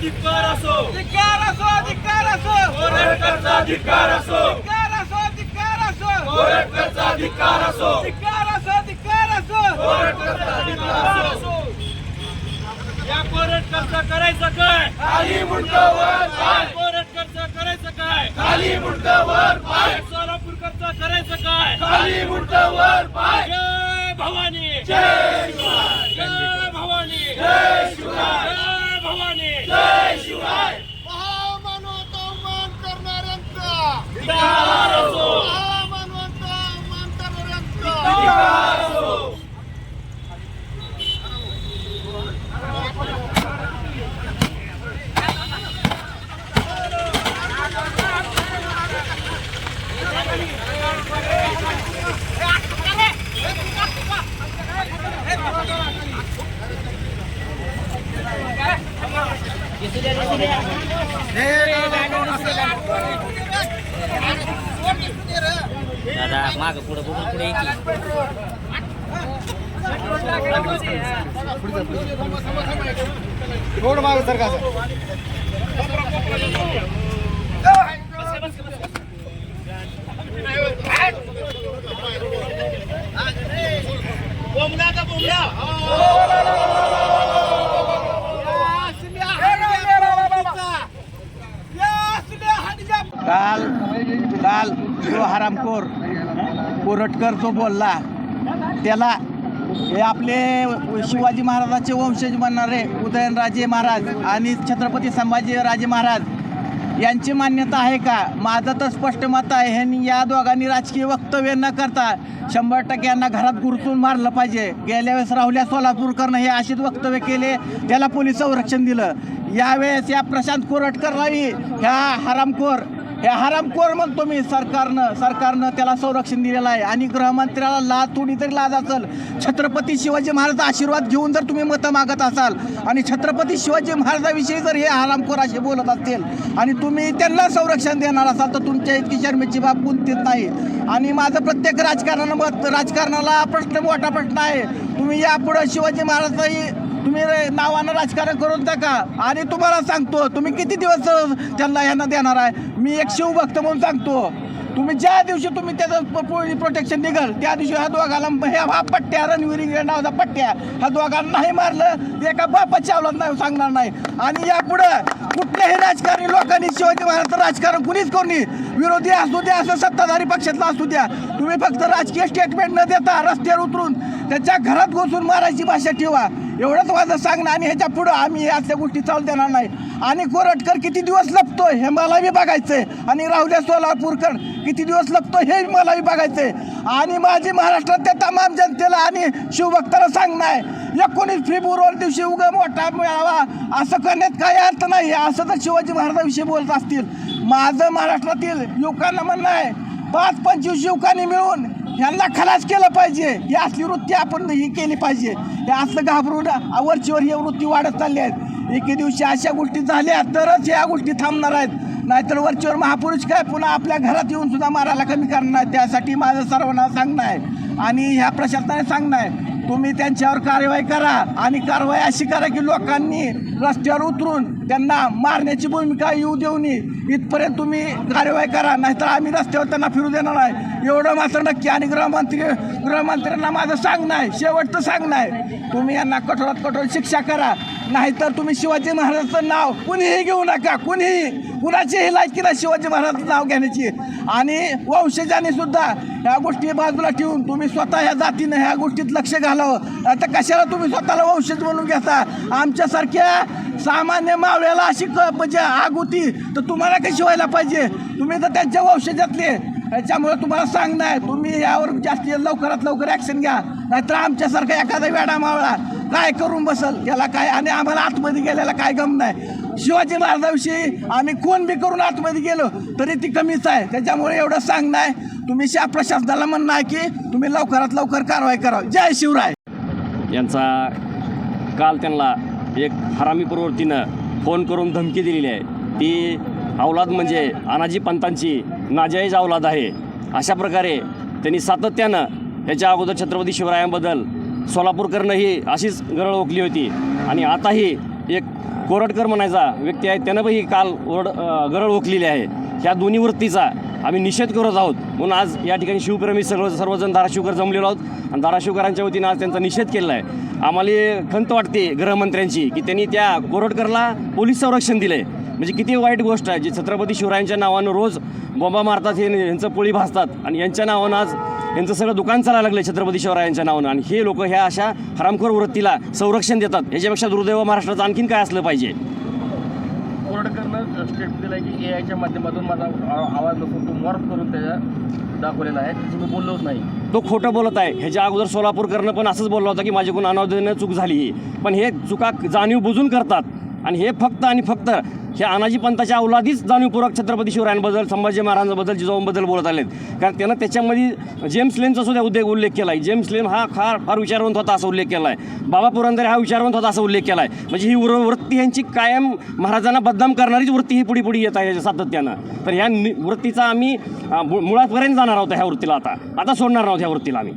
धिक्कार असो. धिक्कार असो धिक्कार असो. कोरटकरचा धिक्कार असो. धिक्कार असो धिक्कार असो. कोरटकरचा धिक्कार असो. धिक्कार असो धिक्कार असो. कोरटकरचा धिक्कार असो. या कोरटकरचा करायचं काय? खाली मुंडक वर पाय कोरटकरचा करायचं काय? खाली मुंडक वर पाय सोलापूरकरचा करायचं काय खाली मुंडक वर पाय जय भवानी जय शिवराय जय भवानी जय शिवराय जय भवानी जय शिवराय महामानवता मान करणाऱ्यांचा धिक्कार असो महामानवता मान करणाऱ्यांचा धिक्कार असो दादा माग पुढे बघून पुढे ये की. थोडं मागे सर का काल काल जो हरामखोर कोरटकर जो बोलला त्याला हे आपले शिवाजी महाराजाचे वंशज म्हणणारे उदयनराजे महाराज आणि छत्रपती संभाजी राजे महाराज यांची मान्यता आहे का? माझं तर स्पष्ट मत आहे ह्यांनी या दोघांनी राजकीय वक्तव्य न करता शंभर टक्के यांना घरात गुरतून मारलं पाहिजे. गेल्या वेळेस राहुल्या सोलापूरकरनं हे अशीच वक्तव्य केले त्याला पोलीस संरक्षण दिलं. यावेळेस या प्रशांत कोरटकरलाही ह्या हरामखोर हे हरामखोर म्हणतो मी सरकारनं. सरकारनं त्याला संरक्षण दिलेलं आहे. आणि गृहमंत्र्याला लाज थोडी तरी लाज असेल छत्रपती शिवाजी महाराज आशीर्वाद घेऊन जर तुम्ही मतं मागत असाल आणि छत्रपती शिवाजी महाराजाविषयी जर हे हरामखोर असे बोलत असतील आणि तुम्ही त्यांना संरक्षण देणार असाल तर तुमच्या इतकी शर्मेची बाब कोणतीच नाही. आणि माझं प्रत्येक राजकारणानं मत राजकारणाला प्रश्न मोठा प्रश्न आहे. तुम्ही यापुढं शिवाजी महाराजाही तुम्ही नावानं राजकारण करून टाका. आणि तुम्हाला सांगतो तुम्ही किती दिवस त्यांना यांना देणार आहे? मी एक शिवभक्त म्हणून सांगतो. तुम्ही ज्या दिवशी तुम्ही त्याचं प्रोटेक्शन निघाल त्या दिवशी ह्या दोघाला ह्या हा पट्ट्या रणवीर नावाचा पट्ट्या ह्या दोघांना नाही मारलं एका बापाच्या अवलाद नाही सांगणार नाही. आणि यापुढं कुठल्याही राजकारणी लोकांनी शिवाजी महाराजचं राजकारण कुणीच कोणी विरोधी असू द्या असं सत्ताधारी पक्षातला असू द्या तुम्ही फक्त राजकीय स्टेटमेंट न देता रस्त्यावर उतरून त्याच्या घरात घुसून मारायची भाषा ठेवा. एवढंच माझं सांगणं आणि ह्याच्या पुढं आम्ही असल्या गोष्टी चालू देणार नाही. आणि कोरटकर किती दिवस लपतोय हे मलाही बघायचंय. आणि राहुल्या सोलापूरकर किती दिवस लपतोय हे मलाही बघायचंय. आणि माझी महाराष्ट्रातल्या तमाम जनतेला आणि शिवभक्ताला सांगणं आहे एकोणीस फेब्रुवारी दिवशी उगम मोठा मिळावा असं करण्यात काही अर्थ नाही. असं तर शिवाजी महाराजांविषयी बोलत असतील. माझं महाराष्ट्रातील युवकांना म्हणणं आहे पाच पंचवीस युवकांनी मिळून ह्यांना खलास केलं पाहिजे. ही असली वृत्ती आपण ही केली पाहिजे. हे असं घाबरून वरचीवर ही वृत्ती वाढत चालली आहेत. एके दिवशी अशा गोष्टी झाल्या तरच या गोष्टी थांबणार आहेत. नाहीतर वरचीवर महापुरुष काय पुन्हा आपल्या घरात येऊन सुद्धा मारायला कमी करणार त्यासाठी माझं सर्वांना सांगणं आहे. आणि ह्या प्रशासनाने सांगणं आहे तुम्ही त्यांच्यावर कारवाई करा आणि कारवाई अशी करा की लोकांनी रस्त्यावर उतरून त्यांना मारण्याची भूमिका येऊ देऊ नये. इथपर्यंत तुम्ही कारवाई करा नाहीतर आम्ही रस्त्यावर त्यांना फिरू देणार नाही. एवढं मात्र नक्की आणि गृहमंत्री गृहमंत्र्यांना माझं सांगणं आहे. शेवटचं सांगणं आहे. तुम्ही यांना कठोरात कठोर शिक्षा करा. नाहीतर तुम्ही शिवाजी महाराजांचं नाव कुणीही घेऊ नका कुणीही. कुणाचीही लायकी नाही शिवाजी महाराजांचं नाव घेण्याची. आणि वंशजाने सुद्धा ह्या गोष्टी बाजूला ठेवून तुम्ही स्वतः ह्या जातीनं ह्या गोष्टीत लक्ष घालावं. आता कशाला तुम्ही स्वतःला वंशज म्हणून घेता? आमच्यासारख्या सामान्य मावळ्याला अशी क म्हणजे आग होती तर तुम्हाला कशी व्हायला पाहिजे? तुम्ही तर त्यांच्या वंशजातले. त्याच्यामुळे तुम्हाला सांगणं आहे तुम्ही यावर जास्ती लवकरात लवकर ॲक्शन घ्या. नाहीतर आमच्यासारखा एखादा वेडा मावळा काय करून बसल? याला काय? आणि आम्हाला आतमध्ये गेल्याला काय गम नाही. शिवाजी महाराजाविषयी आम्ही कोण बी करून आतमध्ये गेलो तरी ती कमीच आहे. त्याच्यामुळे एवढं सांगणं आहे तुम्ही शा प्रशासनाला म्हणणं आहे की तुम्ही लवकरात लवकर कारवाई करा जय शिवराय. यांचा काल त्यांना एक हरामी प्रवृत्तीनं फोन करून धमकी दिलेली आहे. ती अवलाद म्हणजे अनाजी पंतांची नाजाईज अवलाद आहे. अशा प्रकारे त्यांनी सातत्यानं याच्या अगोदर छत्रपती शिवरायांबद्दल सोलापूरकरनं ही अशीच गरळ ओकली होती. आणि आताही एक कोरटकर म्हणायचा व्यक्ती आहे त्यानं पण ही काल ओरड गरळ ओकलेली आहे. ह्या दोन्ही वृत्तीचा आम्ही निषेध करत आहोत. म्हणून आज या ठिकाणी शिवप्रेमी सर्व सर्वजण धाराशिवकर जमलेलो आहोत. आणि धाराशिवकरांच्या वतीनं आज त्यांचा निषेध केलेला आहे. आम्हाला खंत वाटते गृहमंत्र्यांची की त्यांनी त्या कोरटकरला पोलीस संरक्षण दिलं आहे म्हणजे किती वाईट गोष्ट आहे जी छत्रपती शिवरायांच्या नावानं रोज बोंबा मारतात हे यांचं पोळी भासतात आणि यांच्या नावानं आज यांचं सगळं दुकान चालायला लागलं छत्रपती शिवरायांच्या नावानं. आणि हे लोक ह्या अशा हरामखोर वृत्तीला संरक्षण देतात. ह्याच्यापेक्षा दुर्दैव महाराष्ट्राचं आणखीन काय असलं पाहिजे? कोरडकरनं स्टेटमेंट दिलं आहे की ए आयच्या माध्यमातून माझा आवाज नसून तो मॉर्फ करून त्याच्या दाखवलेला आहे. त्याचं मी बोललोच नाही. तो खोटं बोलत आहे. ह्याच्या अगोदर सोलापूरकरनं पण असंच बोलला होता की माझ्याकडून अनावधानानं चूक झाली पण हे चुका जाणीव बुजून करतात. आणि हे फक्त आणि फक्त हे अनाजी पंताच्या अवलादीच जाणीवपूर्वक छत्रपती शिवरायांबद्दल संभाजी महाराजांबद्दल जिजाऊंबद्दल बोलत आलेत. कारण त्यानं त्याच्यामध्ये जेम्स लेनचा सुद्धा उद्योग उल्लेख केला आहे जेम्स लेन हा फार फार विचारवंत होता असा उल्लेख केला आहे बाबा पुरंदरे हा विचारवंत होता असा उल्लेख केला आहे म्हणजे ही वृ वृत्ती यांची कायम महाराजांना बदनाम करणारीच वृत्ती ही पुढे पुढे येत आहे सातत्यानं. तर ह्या नि- वृत्तीचा आम्ही मु- मुळापर्यंत जाणार आहोत ह्या वृत्तीला आता. आता सोडणार आहोत ह्या वृत्तीला आम्ही.